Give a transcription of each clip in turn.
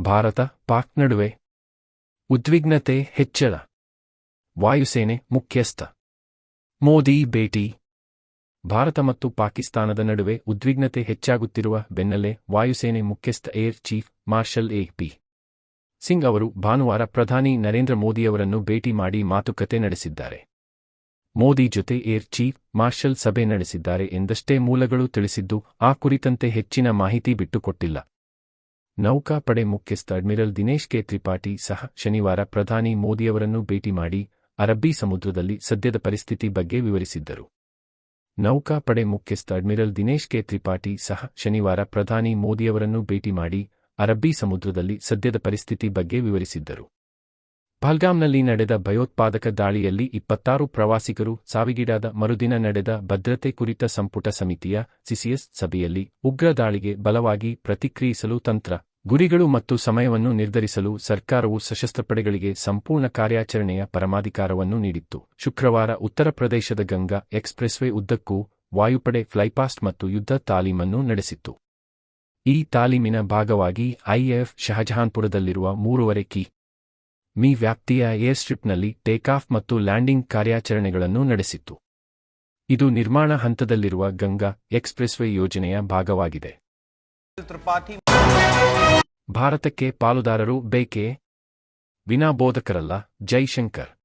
ಭಾರತ ಪಾಕ್ ನಡುವೆ. ಉದ್ವಿಗ್ನತೆ ಹೆಚ್ಚಳ. ವಾಯುಸೇನೆ ಮುಖ್ಯಸ್ಥ. ಮೋದಿ ಭೇಟಿ. ಭಾರತ ಮತ್ತು ಪಾಕಿಸ್ತಾನದ ನಡುವೆ ಉದ್ವಿಗ್ನತೆ ಹೆಚ್ಚಾಗುತ್ತಿರುವ ಬೆನ್ನಲ್ಲೇ ವಾಯುಸೇನೆ ಮುಖ್ಯಸ್ಥ air chief marshal A P. Singh ಅವರು ಭಾನುವಾರ ಪ್ರಧಾನಿ ನರೇಂದ್ರ ಮೋದಿಯವರನ್ನು ಭೇಟಿ ಮಾಡಿ ಮಾತುಕತೆ ನಡೆಸಿದ್ದಾರೆ. ಮೋದಿ ಜೊತೆ ಏರ್ ಚೀಫ್ ಮಾರ್ಷಲ್ ಸಭೆ ನಡೆಸಿದ್ದಾರೆ ಎಂದಷ್ಟೇ ಮೂಲಗಳು ತಿಳಿಸಿದ್ದು, ಆ ಕುರಿತಂತೆ ಹೆಚ್ಚಿನ ಮಾಹಿತಿ ಬಿಟ್ಟುಕೊಟ್ಟಿಲ್ಲ. ನೌಕಾಪಡೆ ಮುಖ್ಯಸ್ಥ ಅಡ್ಮಿರಲ್ ದಿನೇಶ್ ಕೆ ತ್ರಿಪಾಠಿ ಸಹ ಶನಿವಾರ ಪ್ರಧಾನಿ ಮೋದಿಯವರನ್ನು ಭೇಟಿ ಮಾಡಿ ಅರಬ್ಬಿ ಸಮುದ್ರದಲ್ಲಿ ಸದ್ಯದ ಪರಿಸ್ಥಿತಿ ಬಗ್ಗೆ ವಿವರಿಸಿದ್ದರು. ನೌಕಾಪಡೆ ಮುಖ್ಯಸ್ಥ ಅಡ್ಮಿರಲ್ ದಿನೇಶ್ ಕೆ ತ್ರಿಪಾಠಿ ಸಹ ಶನಿವಾರ ಪ್ರಧಾನಿ ಮೋದಿಯವರನ್ನು ಭೇಟಿ ಮಾಡಿ ಅರಬ್ಬಿ ಸಮುದ್ರದಲ್ಲಿ ಸದ್ಯದ ಪರಿಸ್ಥಿತಿ ಬಗ್ಗೆ ವಿವರಿಸಿದ್ದರು. ಪಹಲ್ಗಾಮ್ನಲ್ಲಿ ನಡೆದ ಭಯೋತ್ಪಾದಕ ದಾಳಿಯಲ್ಲಿ ಇಪ್ಪತ್ತಾರು ಪ್ರವಾಸಿಗರು ಸಾವಿಗೀಡಾದ ಮರುದಿನ ನಡೆದ ಭದ್ರತೆ ಕುರಿತ ಸಂಪುಟ ಸಮಿತಿಯ ಸಿಸಿಎಸ್ ಸಭೆಯಲ್ಲಿ ಉಗ್ರ ದಾಳಿಗೆ ಬಲವಾಗಿ ಪ್ರತಿಕ್ರಿಯಿಸಲು ತಂತ್ರ, ಗುರಿಗಳು ಮತ್ತು ಸಮಯವನ್ನು ನಿರ್ಧರಿಸಲು ಸರ್ಕಾರವು ಸಶಸ್ತ್ರ ಪಡೆಗಳಿಗೆ ಸಂಪೂರ್ಣ ಕಾರ್ಯಾಚರಣೆಯ ಪರಮಾಧಿಕಾರವನ್ನು ನೀಡಿತ್ತು. ಶುಕ್ರವಾರ ಉತ್ತರ ಪ್ರದೇಶದ ಗಂಗಾ ಎಕ್ಸ್ಪ್ರೆಸ್ವೇ ಉದ್ದಕ್ಕೂ ವಾಯುಪಡೆ ಫ್ಲೈಪಾಸ್ಟ್ ಮತ್ತು ಯುದ್ಧ ತಾಲೀಮನ್ನು ನಡೆಸಿತ್ತು. ಈ ತಾಲೀಮಿನ ಭಾಗವಾಗಿ ಐಎಫ್ ಶಹಜಹಾನ್ಪುರದಲ್ಲಿರುವ ಮೂರುವರೆ ಕಿ ಮೀ ವ್ಯಾಪ್ತಿಯ ಏರ್ಸ್ಟ್ರಿಪ್ನಲ್ಲಿ ಟೇಕಾಫ್ ಮತ್ತು ಲ್ಯಾಂಡಿಂಗ್ ಕಾರ್ಯಾಚರಣೆಗಳನ್ನು ನಡೆಸಿತ್ತು. ಇದು ನಿರ್ಮಾಣ ಹಂತದಲ್ಲಿರುವ ಗಂಗಾ ಎಕ್ಸ್ಪ್ರೆಸ್ವೇ ಯೋಜನೆಯ ಭಾಗವಾಗಿದೆ. ಭಾರತಕ್ಕೆ ಪಾಲುದಾರರು ಬೇಕೇ? ವಿನಾಬೋಧಕರಲ್ಲ ಜೈಶಂಕರ್.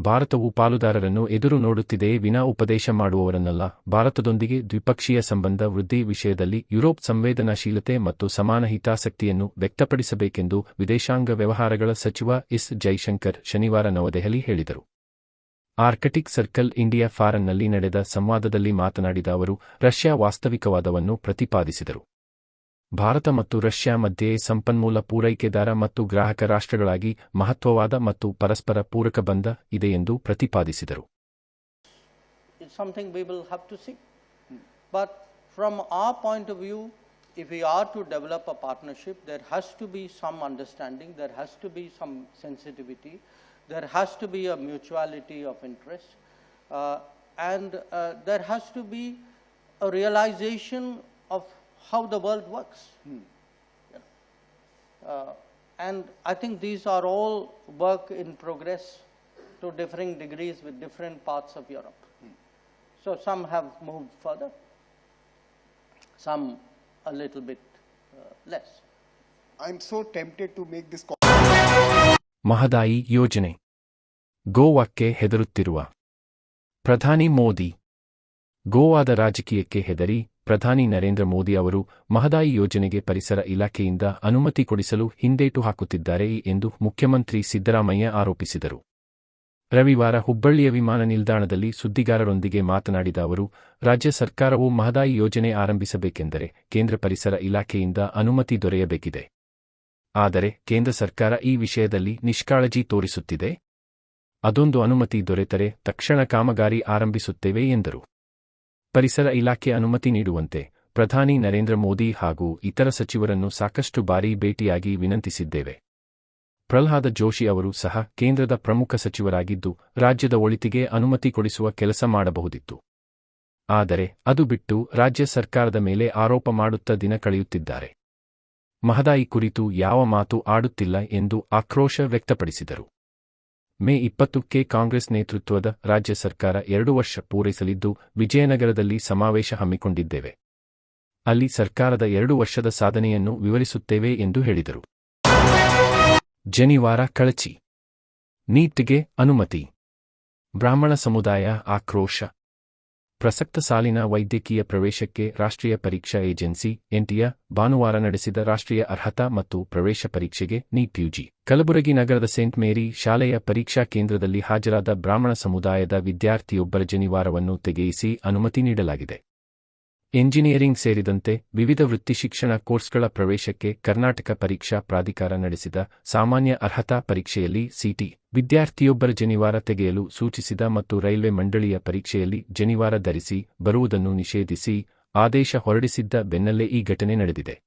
ಭಾರತವು ಪಾಲುದಾರರನ್ನು ಎದುರು ನೋಡುತ್ತಿದೆಯೇ ವಿನಾ ಉಪದೇಶ ಮಾಡುವವರನ್ನಲ್ಲ. ಭಾರತದೊಂದಿಗೆ ದ್ವಿಪಕ್ಷೀಯ ಸಂಬಂಧ ವೃದ್ಧಿ ವಿಷಯದಲ್ಲಿ ಯುರೋಪ್ ಸಂವೇದನಾಶೀಲತೆ ಮತ್ತು ಸಮಾನ ಹಿತಾಸಕ್ತಿಯನ್ನು ವ್ಯಕ್ತಪಡಿಸಬೇಕೆಂದು ವಿದೇಶಾಂಗ ವ್ಯವಹಾರಗಳ ಸಚಿವ ಎಸ್. ಜೈಶಂಕರ್ ಶನಿವಾರ ನವದೆಹಲಿ ಹೇಳಿದರು. ಆರ್ಕಟಿಕ್ ಸರ್ಕಲ್ ಇಂಡಿಯಾ ಫಾರನ್ನಲ್ಲಿ ನಡೆದ ಸಂವಾದದಲ್ಲಿ ಮಾತನಾಡಿದ ಅವರು, ರಷ್ಯಾ ವಾಸ್ತವಿಕವಾದವನ್ನು ಪ್ರತಿಪಾದಿಸಿದರು. ಭಾರತ ಮತ್ತು ರಷ್ಯಾ ಮಧ್ಯೆ ಸಂಪನ್ಮೂಲ ಪೂರೈಕೆದಾರ ಮತ್ತು ಗ್ರಾಹಕ ರಾಷ್ಟ್ರಗಳಾಗಿ ಮಹತ್ವವಾದ ಮತ್ತು ಪರಸ್ಪರ ಪೂರಕ ಬಂಧ ಇದೆ ಎಂದು ಪ್ರತಿಪಾದಿಸಿದರು if we are to develop a partnership, there has to be some understanding, there has to be some sensitivity, there has to be a mutuality of interest, uh, and uh, there has to be a realization of how the world works. Uh, and I think these are all work in progress to differing degrees with different parts of Europe. So some have moved further, some a little bit uh, less. I'm so tempted to make this call. Mahadayi ಯೋಜನೆ ಗೋವಾಕ್ಕೆ ಹೆದರುತ್ತಿರುವ ಪ್ರಧಾನಿ ಮೋದಿ ಗೋವಾದ ರಾಜಕೀಯಕ್ಕೆ ಹೆದರಿ ಪ್ರಧಾನಿ ನರೇಂದ್ರ ಮೋದಿ ಅವರು ಮಹದಾಯಿ ಯೋಜನೆಗೆ ಪರಿಸರ ಇಲಾಖೆಯಿಂದ ಅನುಮತಿ ಕೊಡಿಸಲು ಹಿಂದೇಟು ಹಾಕುತ್ತಿದ್ದಾರೆ ಎಂದು ಮುಖ್ಯಮಂತ್ರಿ ಸಿದ್ದರಾಮಯ್ಯ ಆರೋಪಿಸಿದರು. ರವಿವಾರ ಹುಬ್ಬಳ್ಳಿಯ ವಿಮಾನ ನಿಲ್ದಾಣದಲ್ಲಿ ಸುದ್ದಿಗಾರರೊಂದಿಗೆ ಮಾತನಾಡಿದ ಅವರು, ರಾಜ್ಯ ಸರ್ಕಾರವು ಮಹದಾಯಿ ಯೋಜನೆ ಆರಂಭಿಸಬೇಕೆಂದರೆ ಕೇಂದ್ರ ಪರಿಸರ ಇಲಾಖೆಯಿಂದ ಅನುಮತಿ ದೊರೆಯಬೇಕಿದೆ. ಆದರೆ ಕೇಂದ್ರ ಸರ್ಕಾರ ಈ ವಿಷಯದಲ್ಲಿ ನಿಷ್ಕಾಳಜಿ ತೋರಿಸುತ್ತಿದೆ. ಅದೊಂದು ಅನುಮತಿ ದೊರೆತರೆ ತಕ್ಷಣ ಕಾಮಗಾರಿ ಆರಂಭಿಸುತ್ತೇವೆ ಎಂದರು. ಪರಿಸರ ಇಲಾಖೆ ಅನುಮತಿ ನೀಡುವಂತೆ ಪ್ರಧಾನಿ ನರೇಂದ್ರ ಮೋದಿ ಹಾಗೂ ಇತರ ಸಚಿವರನ್ನು ಸಾಕಷ್ಟು ಬಾರಿ ಭೇಟಿಯಾಗಿ ವಿನಂತಿಸಿದ್ದೇವೆ. ಪ್ರಹ್ಲಾದ ಜೋಶಿ ಅವರು ಸಹ ಕೇಂದ್ರದ ಪ್ರಮುಖ ಸಚಿವರಾಗಿದ್ದು, ರಾಜ್ಯದ ಒಳಿತಿಗೆ ಅನುಮತಿ ಕೊಡಿಸುವ ಕೆಲಸ ಮಾಡಬಹುದಿತ್ತು. ಆದರೆ, ಅದು ಬಿಟ್ಟು ರಾಜ್ಯ ಸರ್ಕಾರದ ಮೇಲೆ ಆರೋಪ ಮಾಡುತ್ತಾ ದಿನ ಕಳೆಯುತ್ತಿದ್ದಾರೆ. ಮಹದಾಯಿ ಕುರಿತು ಯಾವ ಮಾತು ಆಡುತ್ತಿಲ್ಲ ಎಂದು ಆಕ್ರೋಶ ವ್ಯಕ್ತಪಡಿಸಿದರು. ಮೇ ಇಪ್ಪತ್ತಕ್ಕೆ ಕಾಂಗ್ರೆಸ್ ನೇತೃತ್ವದ ರಾಜ್ಯ ಸರ್ಕಾರ ಎರಡು ವರ್ಷ ಪೂರೈಸಲಿದ್ದು, ವಿಜಯನಗರದಲ್ಲಿ ಸಮಾವೇಶ ಹಮ್ಮಿಕೊಂಡಿದ್ದೇವೆ. ಅಲ್ಲಿ ಸರ್ಕಾರದ ಎರಡು ವರ್ಷದ ಸಾಧನೆಯನ್ನು ವಿವರಿಸುತ್ತೇವೆ ಎಂದು ಹೇಳಿದರು. ಜನಿವಾರ ಕಳಚಿ. ನೀಟ್ಗೆ ಅನುಮತಿ. ಬ್ರಾಹ್ಮಣ ಸಮುದಾಯ ಆಕ್ರೋಶ. ಪ್ರಸಕ್ತ ಸಾಲಿನ ವೈದ್ಯಕೀಯ ಪ್ರವೇಶಕ್ಕೆ ರಾಷ್ಟ್ರೀಯ ಪರೀಕ್ಷಾ ಏಜೆನ್ಸಿ ಎನ್ಟಿಎ ಭಾನುವಾರ ನಡೆಸಿದ ರಾಷ್ಟ್ರೀಯ ಅರ್ಹತಾ ಮತ್ತು ಪ್ರವೇಶ ಪರೀಕ್ಷೆಗೆ ನೀಟ್ ಯುಜಿ. ಕಲಬುರಗಿ ನಗರದ ಸೇಂಟ್ ಮೇರಿ ಶಾಲೆಯ ಪರೀಕ್ಷಾ ಕೇಂದ್ರದಲ್ಲಿ ಹಾಜರಾದ ಬ್ರಾಹ್ಮಣ ಸಮುದಾಯದ ವಿದ್ಯಾರ್ಥಿಯೊಬ್ಬರ ಜನಿವಾರವನ್ನು ತೆಗೆಯಿಸಿ ಅನುಮತಿ ನೀಡಲಾಗಿದೆ. ಎಂಜಿನಿಯರಿಂಗ್ ಸೇರಿದಂತೆ ವಿವಿಧ ವೃತ್ತಿ ಶಿಕ್ಷಣ ಕೋರ್ಸ್ಗಳ ಪ್ರವೇಶಕ್ಕೆ ಕರ್ನಾಟಕ ಪರೀಕ್ಷಾ ಪ್ರಾಧಿಕಾರ ನಡೆಸಿದ ಸಾಮಾನ್ಯ ಅರ್ಹತಾ ಪರೀಕ್ಷೆಯಲ್ಲಿ ಸಿಟಿ ವಿದ್ಯಾರ್ಥಿಯೊಬ್ಬರ ಜನಿವಾರ ತೆಗೆಯಲು ಸೂಚಿಸಿದ ಮತ್ತು ರೈಲ್ವೆ ಮಂಡಳಿಯ ಪರೀಕ್ಷೆಯಲ್ಲಿ ಜನಿವಾರ ಧರಿಸಿ ಬರುವುದನ್ನು ನಿಷೇಧಿಸಿ ಆದೇಶ ಹೊರಡಿಸಿದ್ದ ಬೆನ್ನಲ್ಲೇ ಈ ಘಟನೆ ನಡೆದಿದೆ.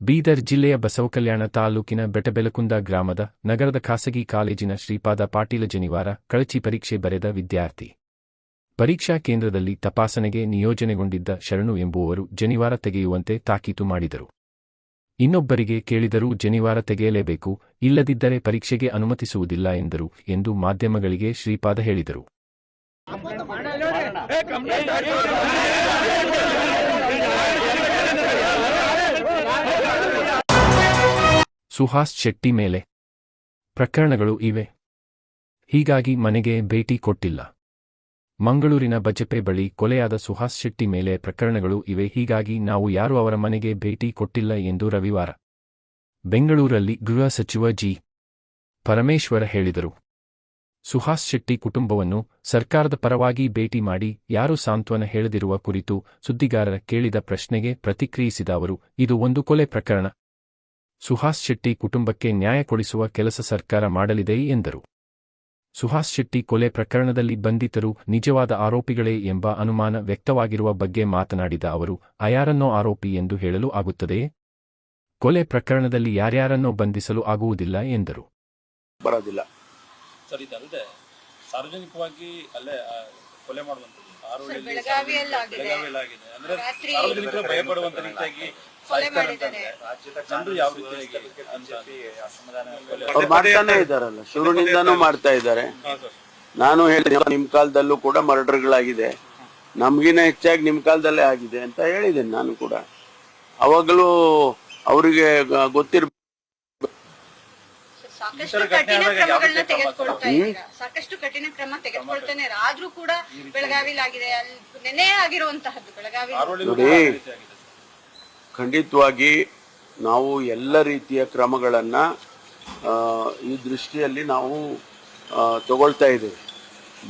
ಬೀದರ್ ಜಿಲ್ಲೆಯ ಬಸವಕಲ್ಯಾಣ ತಾಲೂಕಿನ ಬೆಟಬೆಲಕುಂದ ಗ್ರಾಮದ ನಗರದ ಖಾಸಗಿ ಕಾಲೇಜಿನ ಶ್ರೀಪಾದ ಪಾಟೀಲ ಜನಿವಾರ ಕಳಚಿ ಪರೀಕ್ಷೆ ಬರೆದ ವಿದ್ಯಾರ್ಥಿ. ಪರೀಕ್ಷಾ ಕೇಂದ್ರದಲ್ಲಿ ತಪಾಸಣೆಗೆ ನಿಯೋಜನೆಗೊಂಡಿದ್ದ ಶರಣು ಎಂಬುವವರು ಜನಿವಾರ ತೆಗೆಯುವಂತೆ ತಾಕೀತು ಮಾಡಿದರು. ಇನ್ನೊಬ್ಬರಿಗೆ ಕೇಳಿದರೂ ಜನಿವಾರ ತೆಗೆಯಲೇಬೇಕು, ಇಲ್ಲದಿದ್ದರೆ ಪರೀಕ್ಷೆಗೆ ಅನುಮತಿಸುವುದಿಲ್ಲ ಎಂದರು ಎಂದು ಮಾಧ್ಯಮಗಳಿಗೆ ಶ್ರೀಪಾದ ಹೇಳಿದರು. ಸುಹಾಸ್ ಶೆಟ್ಟಿ ಮೇಲೆ ಪ್ರಕರಣಗಳು ಇವೆ. ಹೀಗಾಗಿ ಮನೆಗೆ ಭೇಟಿ ಕೊಟ್ಟಿಲ್ಲ. ಮಂಗಳೂರಿನ ಬಜಪೆ ಬಳಿ ಕೊಲೆಯಾದ ಸುಹಾಸ್ ಶೆಟ್ಟಿ ಮೇಲೆ ಪ್ರಕರಣಗಳು ಇವೆ, ಹೀಗಾಗಿ ನಾವು ಯಾರೂ ಅವರ ಮನೆಗೆ ಭೇಟಿ ಕೊಟ್ಟಿಲ್ಲ ಎಂದು ರವಿವಾರ ಬೆಂಗಳೂರಲ್ಲಿ ಗೃಹ ಸಚಿವ ಜಿ. ಪರಮೇಶ್ವರ ಹೇಳಿದರು. ಸುಹಾಸ್ ಶೆಟ್ಟಿ ಕುಟುಂಬವನ್ನು ಸರ್ಕಾರದ ಪರವಾಗಿ ಭೇಟಿ ಮಾಡಿ ಯಾರು ಸಾಂತ್ವನ ಹೇಳದಿರುವ ಕುರಿತು ಸುದ್ದಿಗಾರರ ಕೇಳಿದ ಪ್ರಶ್ನೆಗೆ ಪ್ರತಿಕ್ರಿಯಿಸಿದ ಅವರು, ಇದು ಒಂದು ಕೊಲೆ ಪ್ರಕರಣ. ಸುಹಾಸ್ ಶೆಟ್ಟಿ ಕುಟುಂಬಕ್ಕೆ ನ್ಯಾಯ ಕೊಡಿಸುವ ಕೆಲಸ ಸರ್ಕಾರ ಮಾಡಲಿದೆ ಎಂದರು. ಸುಹಾಸ್ ಶೆಟ್ಟಿ ಕೊಲೆ ಪ್ರಕರಣದಲ್ಲಿ ಬಂಧಿತರು ನಿಜವಾದ ಆರೋಪಿಗಳೇ ಎಂಬ ಅನುಮಾನ ವ್ಯಕ್ತವಾಗಿರುವ ಬಗ್ಗೆ ಮಾತನಾಡಿದ ಅವರು ಅಯಾರನ್ನೋ ಆರೋಪಿ ಎಂದು ಹೇಳಲು ಆಗುತ್ತದೆ? ಕೊಲೆ ಪ್ರಕರಣದಲ್ಲಿ ಯಾರ್ಯಾರನ್ನೋ ಬಂಧಿಸಲು ಆಗುವುದಿಲ್ಲ ಎಂದರು. ಬರೋದಿಲ್ಲ. ಸರ್ ಇದಲ್ಲದೆ ಸಾರ್ವಜನಿಕವಾಗಿ ಅಲ್ಲೇ ಆ, ಕೊಲೆ ಮಾಡುವಂಥದ್ದು ಬೆಳಗಾವಿಯಲ್ಲಾಗಿದೆ ಬೆಳಗಾವಿಯಲ್ಲಿ ಆಗಿದೆ. ಬೆಳಗಾವಿಯಲ್ಲಿ ಆಗಿದೆ ಅಂದ್ರೆ ರಾತ್ರಿ ಸಾರ್ವಜನಿಕರು ಭಯಪಡುವಂತ ರೀತಿಯಾಗಿ ಕೊಲೆ ಮಾಡಿದ್ದಾರೆ. ಅವ್ರು ಮಾಡ್ತಾನೆ ಇದಾರಲ್ಲ ಶುರುವಿನಿಂದಾನು ಮಾಡ್ತಾ ಇದ್ದಾರೆ. ನಾನು ಹೇಳಿದೆ ನಿಮ್ ಕಾಲದಲ್ಲೂ ಕೂಡ ಮರ್ಡರ್ಗಳಾಗಿದೆ. ನಮ್ಗಿನ ಹೆಚ್ಚಾಗಿ ನಿಮ್ ಕಾಲದಲ್ಲೇ ಆಗಿದೆ ಅಂತ ಹೇಳಿದ್ದೇನೆ ನಾನು ಕೂಡ. ಅವಾಗಲೂ ಅವರಿಗೆ ಗೊತ್ತಿರ್ ಸಾಕಷ್ಟು ಕಠಿಣ ಕ್ರಮಗಳನ್ನ ಕ್ರಮ ತೆಗೆದುಕೊಳ್ತಾ ಇದ್ದೀರಾ. ಸಾಕಷ್ಟು ಕಠಿಣ ಕ್ರಮ ತೆಗೆದುಕೊಳ್ತಾನೆ. ಆದ್ರೂ ಕೂಡ ಬೆಳಗಾವಿಲಾಗಿದೆ. ಅಲ್ಲಿ ನೆನೆ ಆಗಿರುವಂತಹದ್ದು ಬೆಳಗಾವಿ ಆರೋಳಿಯಲ್ಲಿ ನೋಡಿ. ಯಾವ ರೀತಿಯಾಗಿದೆ ಸರ್? ಖಂಡಿತವಾಗಿ ನಾವು ಎಲ್ಲ ರೀತಿಯ ಕ್ರಮಗಳನ್ನು ಈ ದೃಷ್ಟಿಯಲ್ಲಿ ನಾವು ತಗೊಳ್ತಾ ಇದ್ದೇವೆ.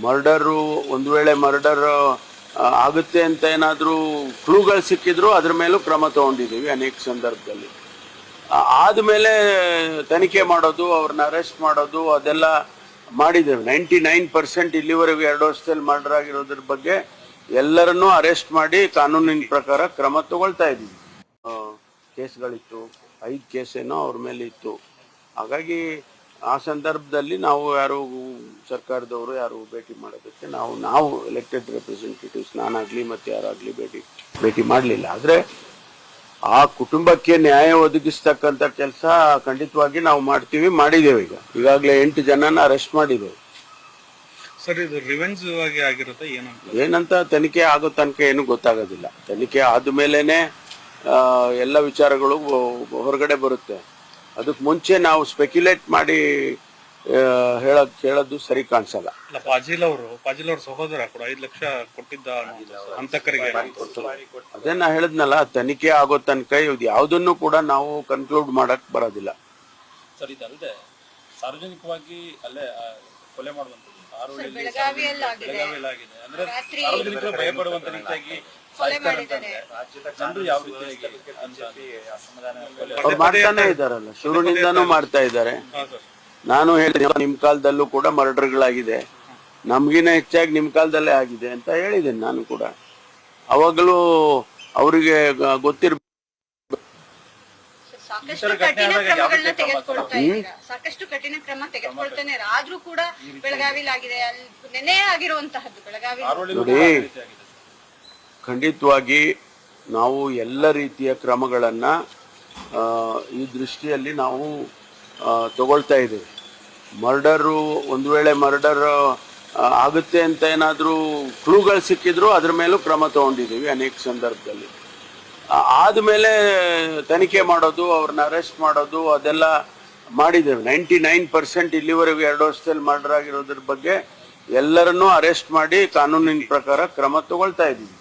ಮರ್ಡರು, ಒಂದು ವೇಳೆ ಮರ್ಡರ್ ಆಗುತ್ತೆ ಅಂತ ಏನಾದರೂ ಕ್ಲೂಗಳು ಸಿಕ್ಕಿದ್ರು ಅದ್ರ ಮೇಲೂ ಕ್ರಮ ತಗೊಂಡಿದ್ದೀವಿ ಅನೇಕ ಸಂದರ್ಭದಲ್ಲಿ. ಆದಮೇಲೆ ತನಿಖೆ ಮಾಡೋದು, ಅವ್ರನ್ನ ಅರೆಸ್ಟ್ ಮಾಡೋದು, ಅದೆಲ್ಲ ಮಾಡಿದ್ದೇವೆ. ನೈಂಟಿ ನೈನ್ ಪರ್ಸೆಂಟ್ ಇಲ್ಲಿವರೆಗೂ ಎರಡು ವರ್ಷದಲ್ಲಿ ಮರ್ಡರ್ ಆಗಿರೋದ್ರ ಬಗ್ಗೆ ಎಲ್ಲರನ್ನೂ ಅರೆಸ್ಟ್ ಮಾಡಿ ಕಾನೂನಿನ ಪ್ರಕಾರ ಕ್ರಮ ತಗೊಳ್ತಾ ಇದ್ದೀವಿ. ಕೇಸ್ಗಳಿತ್ತು ಐದು ಕೇಸೇನೋ ಅವ್ರ ಮೇಲೆ ಇತ್ತು. ಹಾಗಾಗಿ ಆ ಸಂದರ್ಭದಲ್ಲಿ ನಾವು ಯಾರು ಸರ್ಕಾರದವರು ಯಾರು ಭೇಟಿ ಮಾಡೋದಕ್ಕೆ ನಾವು ನಾವು ಎಲೆಕ್ಟೆಡ್ ರೆಪ್ರೆಸೆಂಟೇಟಿವ್ಸ್ ನಾನಾಗಲಿ ಮತ್ತೆ ಯಾರಾಗಲಿ ಭೇಟಿ ಭೇಟಿ ಮಾಡಲಿಲ್ಲ. ಆದ್ರೆ ಆ ಕುಟುಂಬಕ್ಕೆ ನ್ಯಾಯ ಒದಗಿಸ್ತಕ್ಕಂಥ ಕೆಲಸ ಖಂಡಿತವಾಗಿ ನಾವು ಮಾಡ್ತೀವಿ ಮಾಡಿದ್ದೇವೆ ಈಗ. ಈಗಾಗಲೇ ಎಂಟು ಜನನ ಅರೆಸ್ಟ್ ಮಾಡಿದ್ದೇವೆ. ಸರ್ ಇದು ರಿವೆಂಜ್ ಆಗಿ ಆಗಿರುತ್ತೆ ಏನಂತ? ಏನಂತ ತನಿಖೆ ಆಗೋ ತನಕ ಏನು ಗೊತ್ತಾಗೋದಿಲ್ಲ. ತನಿಖೆ ಆದ್ಮೇಲೆನೆ ಎಲ್ಲ ವಿಚಾರಗಳು ಹೊರಗಡೆ ಬರುತ್ತೆ. ಅದಕ್ಕೆ ಮುಂಚೆ ನಾವು ಸ್ಪೆಕ್ಯುಲೇಟ್ ಮಾಡಿ ಹೇಳದ್ ಹೇಳಕ್ ಹೇಳೋದು ಸರಿ ಕಾಣಿಸಲ್ಲ. ಪಾಜಿಲ್ ಅವರು ಪಾಜಿಲ್ ಅವ್ರ ಸಹೋದರ ಕೂಡ ಐದು ಲಕ್ಷ ಕೊಟ್ಟಿದ್ದ ಹಂತಕರಿಗೆ. ಅದೇ ನಾ ಹೇಳಿದ್ನಲ್ಲ ತನಿಖೆ ಆಗೋ ತನಕ ಇದು ಯಾವುದನ್ನು ಕೂಡ ನಾವು ಕನ್ಕ್ಲೂಡ್ ಮಾಡಕ್ ಬರೋದಿಲ್ಲ. ಸರ್ ಇದಲ್ಲದೆ ಸಾರ್ವಜನಿಕವಾಗಿ ಅಲ್ಲೇ ಆ, ಕೊಲೆ ಮಾಡುವಂಥದ್ದು ಬೆಳಗಾವಿಯಲ್ಲಿ ಆಗಿದೆ. ಅಂದ್ರೆ ಸಾರ್ವಜನಿಕರು ಭಯಪಡುವಂತ ರೀತಿಯಾಗಿ ಕೊಲೆ ಮಾಡಿದ್ದಾರೆ. ಅವ್ರು ಮಾಡ್ತಾನೆ ಇದಾರಲ್ಲ ಶುರುವಿನಿಂದಾನು ಮಾಡ್ತಾ ಇದ್ದಾರೆ. ನಾನು ಹೇಳಿದೆ ನಿಮ್ ಕಾಲದಲ್ಲೂ ಕೂಡ ಮರ್ಡರ್ಗಳಾಗಿದೆ. ನಮ್ಗಿನ ಹೆಚ್ಚಾಗಿ ನಿಮ್ ಕಾಲದಲ್ಲೇ ಆಗಿದೆ ಅಂತ ಹೇಳಿದ್ದೇನೆ ನಾನು ಕೂಡ. ಅವಾಗಲೂ ಅವರಿಗೆ ಗೊತ್ತಿರ್ಬೇಕು ಸಾಕಷ್ಟು ಕಠಿಣ ಕ್ರಮಗಳನ್ನ ತೆಗೆದುಕೊಳ್ತಾ ಇದ್ದೀರಾ? ಸಾಕಷ್ಟು ಕಠಿಣ ಕ್ರಮ ತೆಗೆದುಕೊಳ್ತಾನೆ. ಆದ್ರೂ ಕೂಡ ಬೆಳಗಾವಿಲಾಗಿದೆ. ಅಲ್ಲಿ ನೆನೆ ಆಗಿರುವಂತಹದ್ದು ಬೆಳಗಾವಿ ಆರೋಳಿಯಲ್ಲಿ ನೋಡಿ. ಯಾವ ರೀತಿಯಾಗಿದೆ ಸರ್? ಖಂಡಿತವಾಗಿ ನಾವು ಎಲ್ಲ ರೀತಿಯ ಕ್ರಮಗಳನ್ನು ಈ ದೃಷ್ಟಿಯಲ್ಲಿ ನಾವು ತಗೊಳ್ತಾ ಇದ್ದೇವೆ. ಮರ್ಡರು, ಒಂದು ವೇಳೆ ಮರ್ಡರ್ ಆಗುತ್ತೆ ಅಂತ ಏನಾದರೂ ಕ್ಲೂಗಳು ಸಿಕ್ಕಿದ್ರು ಅದ್ರ ಮೇಲೂ ಕ್ರಮ ತಗೊಂಡಿದ್ದೀವಿ ಅನೇಕ ಸಂದರ್ಭದಲ್ಲಿ. ಆದ್ಮೇಲೆ ತನಿಖೆ ಮಾಡೋದು, ಅವ್ರನ್ನ ಅರೆಸ್ಟ್ ಮಾಡೋದು, ಅದೆಲ್ಲ ಮಾಡಿದ್ದೇವೆ. ನೈಂಟಿ ನೈನ್ ಪರ್ಸೆಂಟ್ ಇಲ್ಲಿವರೆಗೂ ಎರಡು ವರ್ಷದಲ್ಲಿ ಮರ್ಡರ್ ಆಗಿರೋದ್ರ ಬಗ್ಗೆ ಎಲ್ಲರನ್ನೂ ಅರೆಸ್ಟ್ ಮಾಡಿ ಕಾನೂನಿನ ಪ್ರಕಾರ ಕ್ರಮ ತಗೊಳ್ತಾ ಇದ್ದೀವಿ.